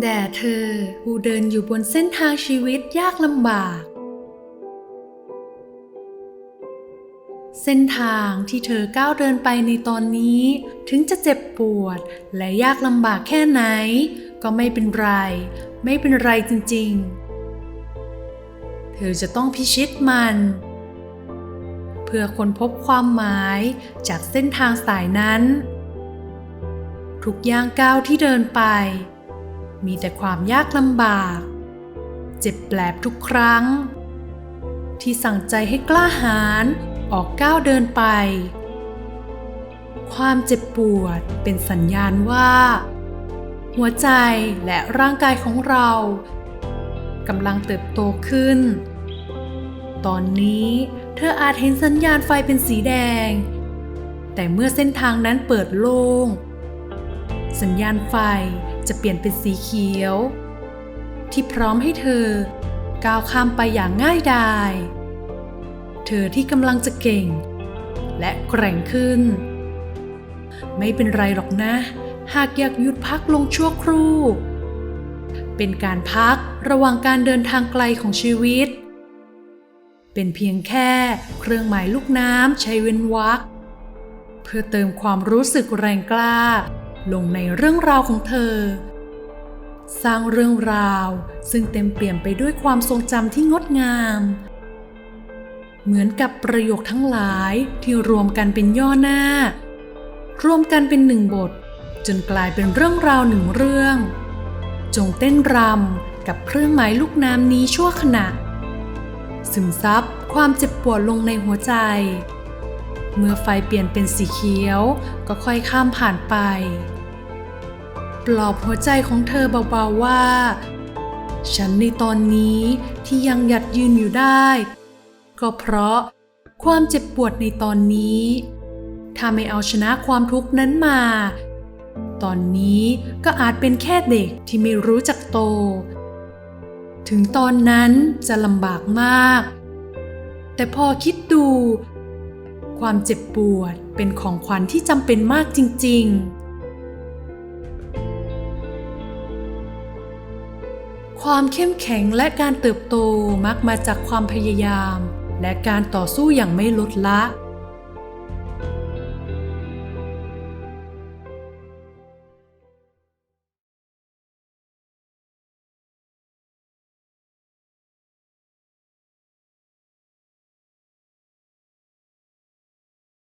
แด่เธอผู้เดินอยู่บนเส้นทางชีวิตยากลำบาก เส้นทางที่เธอก้าวเดินไปในตอนนี้ ถึงจะเจ็บปวดและยากลำบากแค่ไหน ก็ไม่เป็นไร ไม่เป็นไรจริงๆ เธอจะต้องพิชิตมัน เพื่อค้นพบความหมายจากเส้นทางสายนั้น ทุกย่างก้าวที่เดินไป มีแต่ความยากลำบาก เจ็บแปลบทุกครั้ง ที่สั่งใจให้กล้าหาญออกก้าวเดินไป ความเจ็บปวดเป็นสัญญาณว่า หัวใจและร่างกายของเรากำลังเติบโตขึ้น ตอนนี้เธออาจเห็นสัญญาณไฟเป็นสีแดง แต่เมื่อเส้นทางนั้นเปิดโล่ง สัญญาณไฟ จะเปลี่ยนเป็นสีเขียว ที่พร้อมให้เธอก้าวข้ามไปอย่างง่ายดาย เธอที่กำลังจะเก่ง และแกร่งขึ้น ไม่เป็นไรหรอกนะ หากอยากหยุดพักลงชั่วครู่ เป็นการพักระหว่างการเดินทางไกลของชีวิต เป็นเพียงแค่เครื่องหมายลูกน้ำใช้เว้นวรรคเพื่อเติมความรู้สึกแรงกล้า ลงในเรื่องราวของเธอ สร้างเรื่องราวซึ่งเต็มเปี่ยมไปด้วยความทรงจำที่งดงาม เหมือนกับประโยคทั้งหลายที่รวมกันเป็นย่อหน้า รวมกันเป็นหนึ่งบท จนกลายเป็นเรื่องราวหนึ่งเรื่อง จงเต้นรำกับเครื่องหมายลูกน้ำนี้ชั่วขณะซึมซับความเจ็บปวดลงในหัวใจ เมื่อไฟเปลี่ยนเป็นสีเขียวก็ค่อยข้ามผ่านไป ปลอบหัวใจของเธอเบาๆว่า ฉันในตอนนี้ที่ยังหยัดยืนอยู่ได้ ก็เพราะความเจ็บปวดในตอนนี้ ถ้าไม่เอาชนะความทุกข์นั้นมา ตอนนี้ก็อาจเป็นแค่เด็กที่ไม่รู้จักโต ถึงตอนนั้นจะลำบากมาก แต่พอคิดดู ความเจ็บปวดเป็นของขวัญที่จำเป็นมากจริง ๆ ความเข้มแข็งและการเติบโตมักมาจากความพยายาม และการต่อสู้อย่างไม่ลดละ